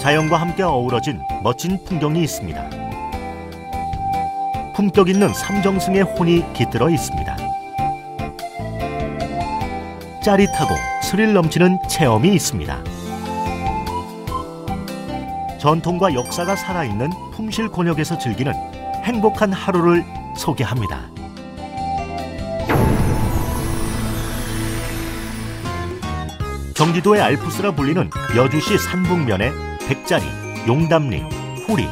자연과 함께 어우러진 멋진 풍경이 있습니다. 품격 있는 삼정승의 혼이 깃들어 있습니다. 짜릿하고 스릴 넘치는 체험이 있습니다. 전통과 역사가 살아있는 품실 곤역에서 즐기는 행복한 하루를 소개합니다. 경기도의 알프스라 불리는 여주시 산북면에 백자리, 용담리, 후리,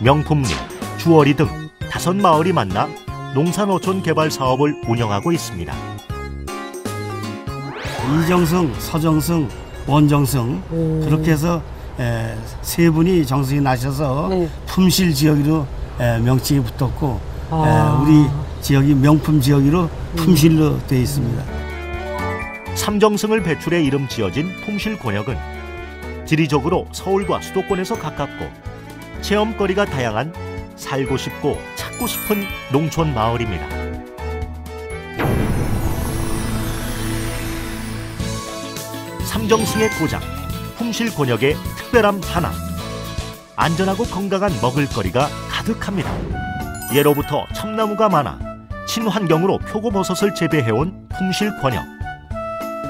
명품리, 주어리 등 다섯 마을이 만나 농산어촌 개발 사업을 운영하고 있습니다. 이정승, 서정승, 원정승 그렇게 해서 에, 세 분이 정승이 나셔서 네. 품실 지역으로 에, 명칭이 붙었고 아. 에, 우리 지역이 명품 지역으로 품실로 되어 있습니다. 삼정승을 배출해 이름 지어진 품실 권역은 지리적으로 서울과 수도권에서 가깝고 체험거리가 다양한 살고 싶고 찾고 싶은 농촌 마을입니다. 삼정승의 고장 품실 권역의 특별함 하나 안전하고 건강한 먹을거리가 가득합니다. 예로부터 참나무가 많아 친환경으로 표고버섯을 재배해온 품실 권역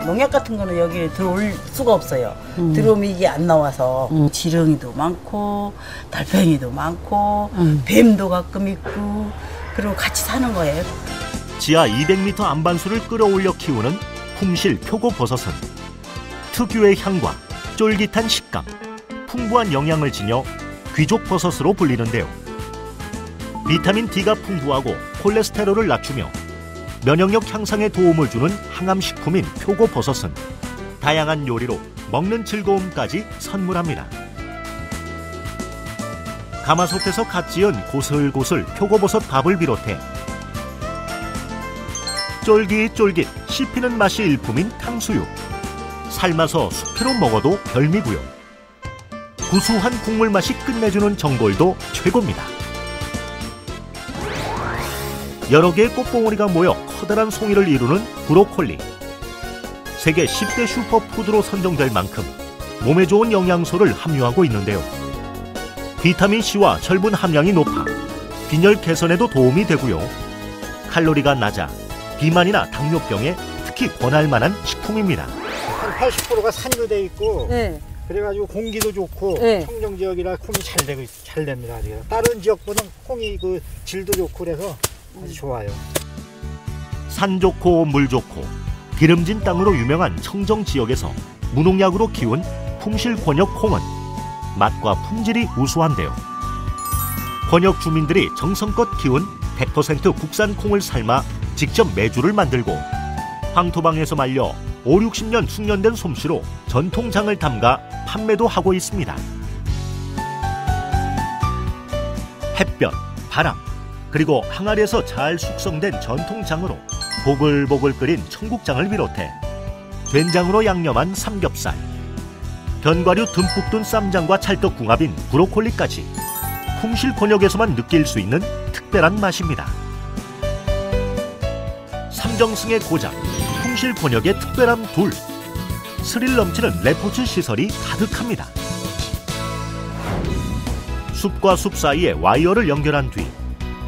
농약 같은 거는 여기 들어올 수가 없어요. 들어오면 이게 안 나와서 지렁이도 많고 달팽이도 많고 뱀도 가끔 있고 그리고 같이 사는 거예요. 지하 200m 안반수를 끌어올려 키우는 품실 표고버섯은 특유의 향과 쫄깃한 식감, 풍부한 영양을 지녀 귀족버섯으로 불리는데요. 비타민 D가 풍부하고 콜레스테롤을 낮추며 면역력 향상에 도움을 주는 항암식품인 표고버섯은 다양한 요리로 먹는 즐거움까지 선물합니다. 가마솥에서 갓 지은 고슬고슬 표고버섯 밥을 비롯해 쫄깃쫄깃 씹히는 맛이 일품인 탕수육 삶아서 숙회로 먹어도 별미고요 구수한 국물 맛이 끝내주는 전골도 최고입니다 여러 개의 꽃봉오리가 모여 커다란 송이를 이루는 브로콜리 세계 10대 슈퍼푸드로 선정될 만큼 몸에 좋은 영양소를 함유하고 있는데요 비타민C와 철분 함량이 높아 빈혈 개선에도 도움이 되고요 칼로리가 낮아 비만이나 당뇨병에 특히 권할 만한 식품입니다. 한 80%가 산으로 돼 있고 네. 그래가지고 공기도 좋고 네. 청정 지역이라 콩이 잘 되고 있- 잘 됩니다. 지금 다른 지역보다 콩이 그 질도 좋고 그래서 아주 좋아요. 산 좋고 물 좋고 기름진 땅으로 유명한 청정 지역에서 무농약으로 키운 품실 권역 콩은 맛과 품질이 우수한데요. 권역 주민들이 정성껏 키운 100% 국산 콩을 삶아 직접 메주를 만들고 황토방에서 말려 5, 60년 숙련된 솜씨로 전통장을 담가 판매도 하고 있습니다. 햇볕, 바람, 그리고 항아리에서 잘 숙성된 전통장으로 보글보글 끓인 청국장을 비롯해 된장으로 양념한 삼겹살, 견과류 듬뿍 둔 쌈장과 찰떡궁합인 브로콜리까지 품실 권역에서만 느낄 수 있는 특별한 맛입니다. 삼정승의 고장, 품실 권역의 특별함 둘, 스릴 넘치는 레포츠 시설이 가득합니다. 숲과 숲 사이에 와이어를 연결한 뒤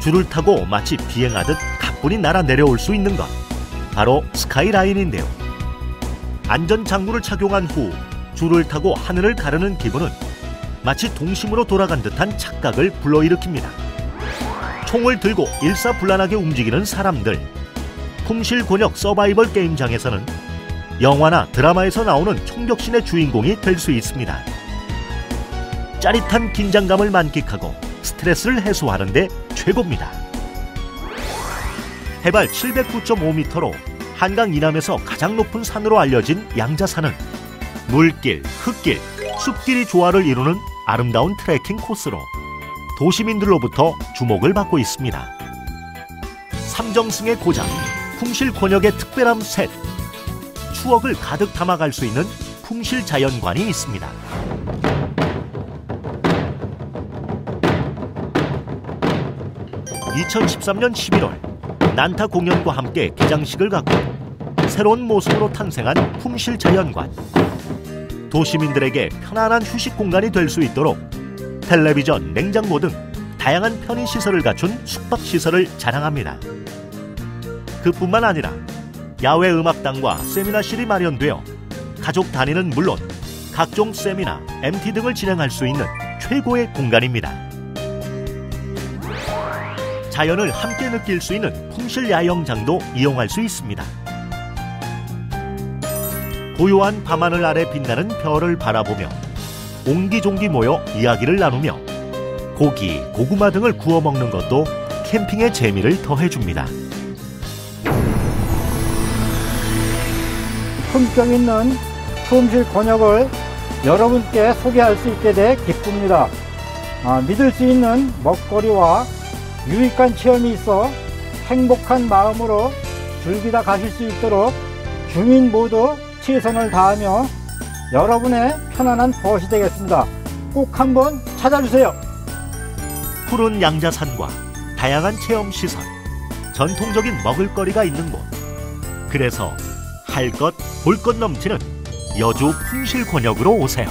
줄을 타고 마치 비행하듯 가뿐히 날아 내려올 수 있는 것 바로 스카이라인인데요. 안전 장구를 착용한 후 줄을 타고 하늘을 가르는 기분은 마치 동심으로 돌아간 듯한 착각을 불러일으킵니다. 총을 들고 일사불란하게 움직이는 사람들. 품실 권역 서바이벌 게임장에서는 영화나 드라마에서 나오는 총격신의 주인공이 될 수 있습니다. 짜릿한 긴장감을 만끽하고 스트레스를 해소하는 데 최고입니다. 해발 709.5m로 한강 이남에서 가장 높은 산으로 알려진 양자산은 물길, 흙길, 숲길이 조화를 이루는 아름다운 트레킹 코스로 도시민들로부터 주목을 받고 있습니다. 삼정승의 고장, 품실 권역의 특별함 셋, 추억을 가득 담아갈 수 있는 품실 자연관이 있습니다. (2013년 11월) 난타 공연과 함께 개장식을 갖고 새로운 모습으로 탄생한 품실 자연관 도시민들에게 편안한 휴식 공간이 될 수 있도록 텔레비전, 냉장고 등 다양한 편의 시설을 갖춘 숙박 시설을 자랑합니다. 그뿐만 아니라 야외 음악당과 세미나실이 마련되어 가족 단위는 물론 각종 세미나, MT 등을 진행할 수 있는 최고의 공간입니다. 자연을 함께 느낄 수 있는 풍실 야영장도 이용할 수 있습니다. 고요한 밤하늘 아래 빛나는 별을 바라보며 옹기종기 모여 이야기를 나누며 고기, 고구마 등을 구워 먹는 것도 캠핑의 재미를 더해줍니다. 품격 있는 품실 권역을 여러분께 소개할 수 있게 돼 기쁩니다. 아, 믿을 수 있는 먹거리와 유익한 체험이 있어 행복한 마음으로 즐기다 가실 수 있도록 주민 모두 최선을 다하며 여러분의 편안한 벗이 되겠습니다. 꼭 한번 찾아주세요. 푸른 양자산과 다양한 체험 시설, 전통적인 먹을거리가 있는 곳. 그래서 할 것, 볼 것 넘치는 여주 풍실 권역으로 오세요.